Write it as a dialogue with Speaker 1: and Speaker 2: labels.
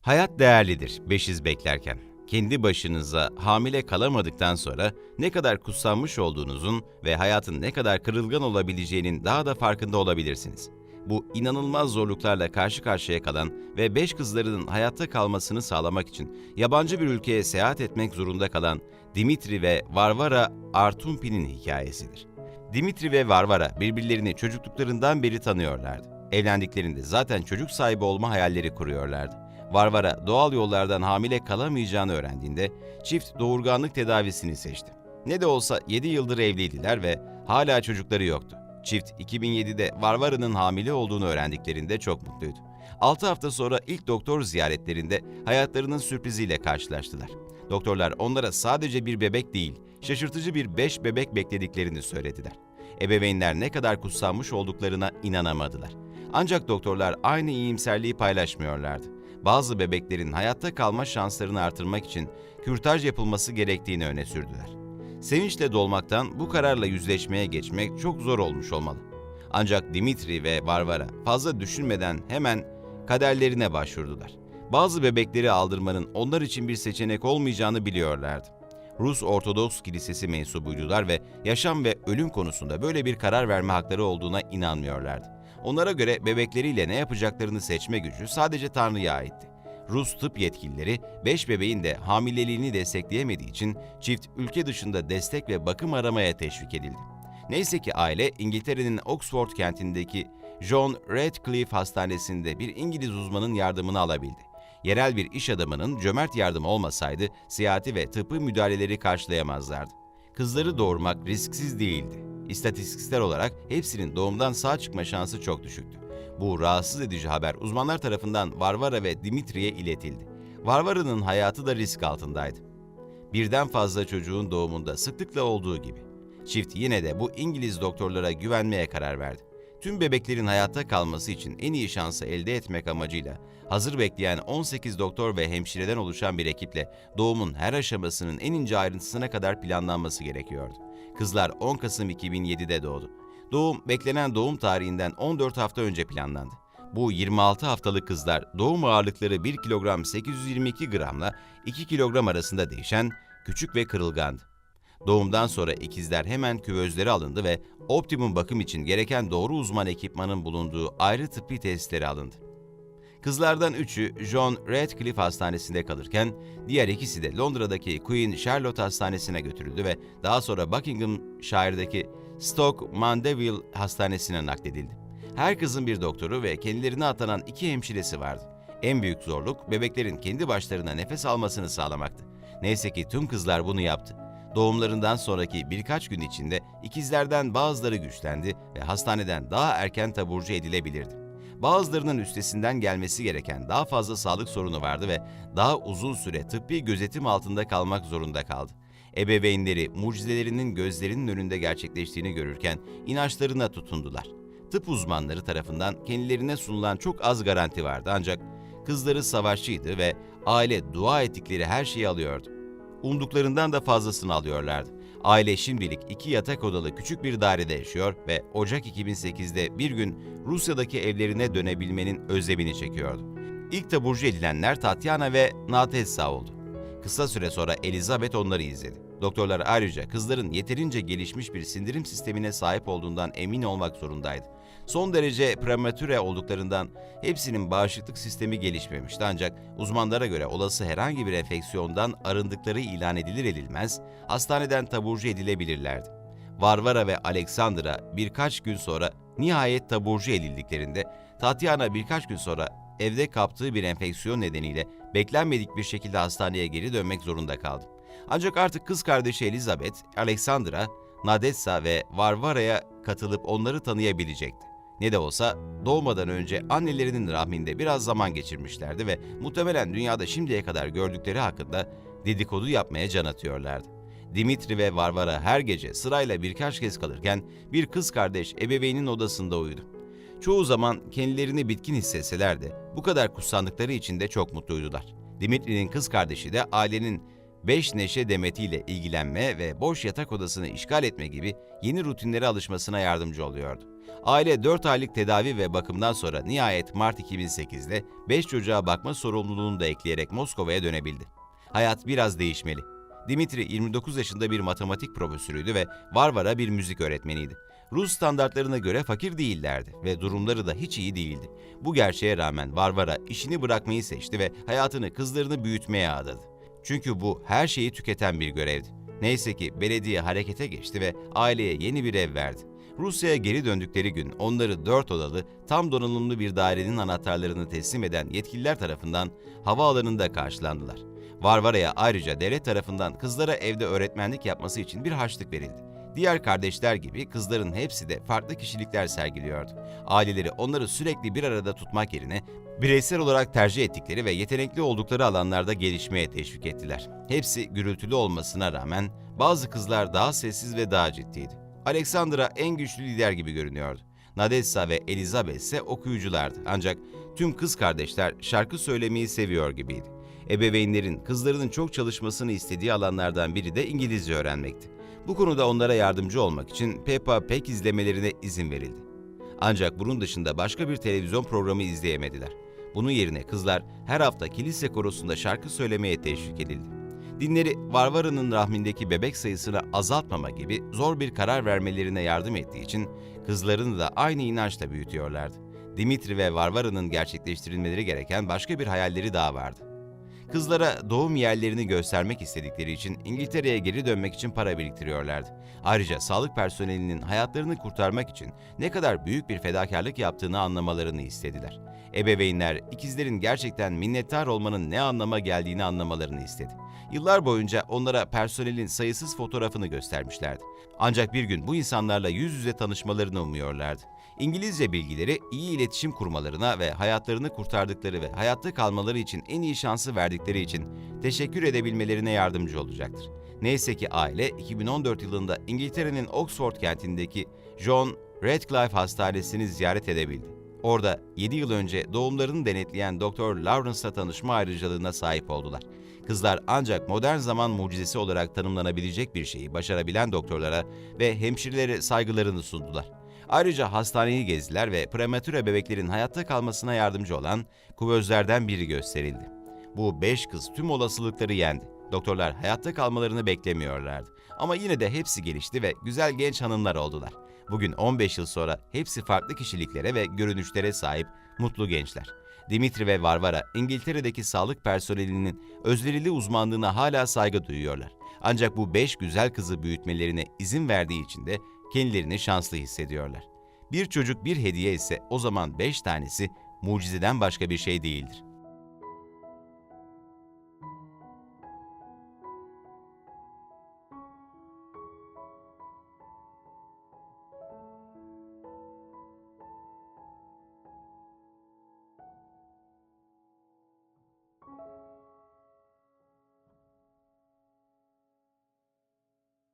Speaker 1: Hayat değerlidir beşiz beklerken. Kendi başınıza hamile kalamadıktan sonra ne kadar kutsanmış olduğunuzun ve hayatın ne kadar kırılgan olabileceğinin daha da farkında olabilirsiniz. Bu inanılmaz zorluklarla karşı karşıya kalan ve beş kızlarının hayatta kalmasını sağlamak için yabancı bir ülkeye seyahat etmek zorunda kalan Dimitri ve Varvara Artumpi'nin hikayesidir. Dimitri ve Varvara birbirlerini çocukluklarından beri tanıyorlardı. Evlendiklerinde zaten çocuk sahibi olma hayalleri kuruyorlardı. Varvara doğal yollardan hamile kalamayacağını öğrendiğinde çift doğurganlık tedavisini seçti. Ne de olsa 7 yıldır evliydiler ve hala çocukları yoktu. Çift 2007'de Varvara'nın hamile olduğunu öğrendiklerinde çok mutluydu. 6 hafta sonra ilk doktor ziyaretlerinde hayatlarının sürpriziyle karşılaştılar. Doktorlar onlara sadece bir bebek değil, şaşırtıcı bir 5 bebek beklediklerini söylediler. Ebeveynler ne kadar kutsanmış olduklarına inanamadılar. Ancak doktorlar aynı iyimserliği paylaşmıyorlardı. Bazı bebeklerin hayatta kalma şanslarını artırmak için kürtaj yapılması gerektiğini öne sürdüler. Sevinçle dolmaktan bu kararla yüzleşmeye geçmek çok zor olmuş olmalı. Ancak Dimitri ve Varvara fazla düşünmeden hemen kaderlerine başvurdular. Bazı bebekleri aldırmanın onlar için bir seçenek olmayacağını biliyorlardı. Rus Ortodoks Kilisesi mensubuydular ve yaşam ve ölüm konusunda böyle bir karar verme hakları olduğuna inanmıyorlardı. Onlara göre bebekleriyle ne yapacaklarını seçme gücü sadece Tanrı'ya aitti. Rus tıp yetkilileri 5 bebeğin de hamileliğini destekleyemediği için çift ülke dışında destek ve bakım aramaya teşvik edildi. Neyse ki aile İngiltere'nin Oxford kentindeki John Radcliffe Hastanesi'nde bir İngiliz uzmanın yardımını alabildi. Yerel bir iş adamının cömert yardımı olmasaydı seyahati ve tıbbi müdahaleleri karşılayamazlardı. Kızları doğurmak risksiz değildi. İstatistiksel olarak hepsinin doğumdan sağ çıkma şansı çok düşüktü. Bu rahatsız edici haber uzmanlar tarafından Varvara ve Dimitri'ye iletildi. Varvara'nın hayatı da risk altındaydı. Birden fazla çocuğun doğumunda sıklıkla olduğu gibi. Çift yine de bu İngiliz doktorlara güvenmeye karar verdi. Tüm bebeklerin hayatta kalması için en iyi şansı elde etmek amacıyla hazır bekleyen 18 doktor ve hemşireden oluşan bir ekiple doğumun her aşamasının en ince ayrıntısına kadar planlanması gerekiyordu. Kızlar 10 Kasım 2007'de doğdu. Doğum beklenen doğum tarihinden 14 hafta önce planlandı. Bu 26 haftalık kızlar doğum ağırlıkları 1 kilogram 822 gramla 2 kilogram arasında değişen küçük ve kırılgandı. Doğumdan sonra ikizler hemen küvezleri alındı ve optimum bakım için gereken doğru uzman ekipmanın bulunduğu ayrı tıbbi tesislere alındı. Kızlardan üçü John Radcliffe Hastanesi'nde kalırken diğer ikisi de Londra'daki Queen Charlotte Hastanesi'ne götürüldü ve daha sonra Buckinghamshire'daki Stoke Mandeville Hastanesi'ne nakledildi. Her kızın bir doktoru ve kendilerine atanan iki hemşiresi vardı. En büyük zorluk bebeklerin kendi başlarına nefes almasını sağlamaktı. Neyse ki tüm kızlar bunu yaptı. Doğumlarından sonraki birkaç gün içinde ikizlerden bazıları güçlendi ve hastaneden daha erken taburcu edilebilirdi. Bazılarının üstesinden gelmesi gereken daha fazla sağlık sorunu vardı ve daha uzun süre tıbbi gözetim altında kalmak zorunda kaldı. Ebeveynleri mucizelerinin gözlerinin önünde gerçekleştiğini görürken inançlarına tutundular. Tıp uzmanları tarafından kendilerine sunulan çok az garanti vardı ancak kızları savaşçıydı ve aile dua ettikleri her şeyi alıyordu. Umduklarından da fazlasını alıyorlardı. Aile şimdilik iki yatak odalı küçük bir dairede yaşıyor ve Ocak 2008'de bir gün Rusya'daki evlerine dönebilmenin özlemini çekiyordu. İlk taburcu edilenler Tatyana ve Natessa oldu. Kısa süre sonra Elizabeth onları izledi. Doktorlar ayrıca kızların yeterince gelişmiş bir sindirim sistemine sahip olduğundan emin olmak zorundaydı. Son derece prematüre olduklarından hepsinin bağışıklık sistemi gelişmemişti ancak uzmanlara göre olası herhangi bir enfeksiyondan arındıkları ilan edilir edilmez hastaneden taburcu edilebilirlerdi. Varvara ve Alexandra birkaç gün sonra nihayet taburcu edildiklerinde Tatyana birkaç gün sonra evde kaptığı bir enfeksiyon nedeniyle beklenmedik bir şekilde hastaneye geri dönmek zorunda kaldı. Ancak artık kız kardeşi Elizabeth, Alexandra, Nadessa ve Varvara'ya katılıp onları tanıyabilecekti. Ne de olsa doğmadan önce annelerinin rahminde biraz zaman geçirmişlerdi ve muhtemelen dünyada şimdiye kadar gördükleri hakkında dedikodu yapmaya can atıyorlardı. Dimitri ve Varvara her gece sırayla birkaç kez kalırken bir kız kardeş ebeveynin odasında uyudu. Çoğu zaman kendilerini bitkin hissetseler de bu kadar kutsandıkları için de çok mutluydular. Dimitri'nin kız kardeşi de ailenin beş neşe demetiyle ilgilenme ve boş yatak odasını işgal etme gibi yeni rutinlere alışmasına yardımcı oluyordu. Aile 4 aylık tedavi ve bakımdan sonra nihayet Mart 2008'de 5 çocuğa bakma sorumluluğunu da ekleyerek Moskova'ya dönebildi. Hayat biraz değişmeli. Dimitri 29 yaşında bir matematik profesörüydü ve Varvara bir müzik öğretmeniydi. Rus standartlarına göre fakir değillerdi ve durumları da hiç iyi değildi. Bu gerçeğe rağmen Varvara işini bırakmayı seçti ve hayatını kızlarını büyütmeye adadı. Çünkü bu her şeyi tüketen bir görevdi. Neyse ki belediye harekete geçti ve aileye yeni bir ev verdi. Rusya'ya geri döndükleri gün onları dört odalı, tam donanımlı bir dairenin anahtarlarını teslim eden yetkililer tarafından havaalanında karşılandılar. Varvara'ya ayrıca devlet tarafından kızlara evde öğretmenlik yapması için bir harçlık verildi. Diğer kardeşler gibi kızların hepsi de farklı kişilikler sergiliyordu. Aileleri onları sürekli bir arada tutmak yerine bireysel olarak tercih ettikleri ve yetenekli oldukları alanlarda gelişmeye teşvik ettiler. Hepsi gürültülü olmasına rağmen bazı kızlar daha sessiz ve daha ciddiydi. Alexandra en güçlü lider gibi görünüyordu. Nadessa ve Elizabeth ise okuyuculardı. Ancak tüm kız kardeşler şarkı söylemeyi seviyor gibiydi. Ebeveynlerin kızlarının çok çalışmasını istediği alanlardan biri de İngilizce öğrenmekti. Bu konuda onlara yardımcı olmak için Peppa Pig izlemelerine izin verildi. Ancak bunun dışında başka bir televizyon programı izleyemediler. Bunun yerine kızlar her hafta kilise korosunda şarkı söylemeye teşvik edildi. Dinleri Varvara'nın rahmindeki bebek sayısını azaltmama gibi zor bir karar vermelerine yardım ettiği için kızlarını da aynı inançla büyütüyorlardı. Dimitri ve Varvara'nın gerçekleştirilmeleri gereken başka bir hayalleri daha vardı. Kızlara doğum yerlerini göstermek istedikleri için İngiltere'ye geri dönmek için para biriktiriyorlardı. Ayrıca sağlık personelinin hayatlarını kurtarmak için ne kadar büyük bir fedakarlık yaptığını anlamalarını istediler. Ebeveynler ikizlerin gerçekten minnettar olmanın ne anlama geldiğini anlamalarını istedi. Yıllar boyunca onlara personelin sayısız fotoğrafını göstermişlerdi. Ancak bir gün bu insanlarla yüz yüze tanışmalarını umuyorlardı. İngilizce bilgileri iyi iletişim kurmalarına ve hayatlarını kurtardıkları ve hayatta kalmaları için en iyi şansı verdikleri için teşekkür edebilmelerine yardımcı olacaktır. Neyse ki aile 2014 yılında İngiltere'nin Oxford kentindeki John Radcliffe Hastanesi'ni ziyaret edebildi. Orada 7 yıl önce doğumlarını denetleyen Dr. Lawrence'la tanışma ayrıcalığına sahip oldular. Kızlar ancak modern zaman mucizesi olarak tanımlanabilecek bir şeyi başarabilen doktorlara ve hemşirelere saygılarını sundular. Ayrıca hastaneyi gezdiler ve prematüre bebeklerin hayatta kalmasına yardımcı olan kuvözlerden biri gösterildi. Bu beş kız tüm olasılıkları yendi. Doktorlar hayatta kalmalarını beklemiyorlardı. Ama yine de hepsi gelişti ve güzel genç hanımlar oldular. Bugün 15 yıl sonra hepsi farklı kişiliklere ve görünüşlere sahip mutlu gençler. Dimitri ve Varvara İngiltere'deki sağlık personelinin özverili uzmanlığına hala saygı duyuyorlar. Ancak bu beş güzel kızı büyütmelerine izin verdiği için de kendilerini şanslı hissediyorlar. Bir çocuk bir hediye ise o zaman beş tanesi mucizeden başka bir şey değildir.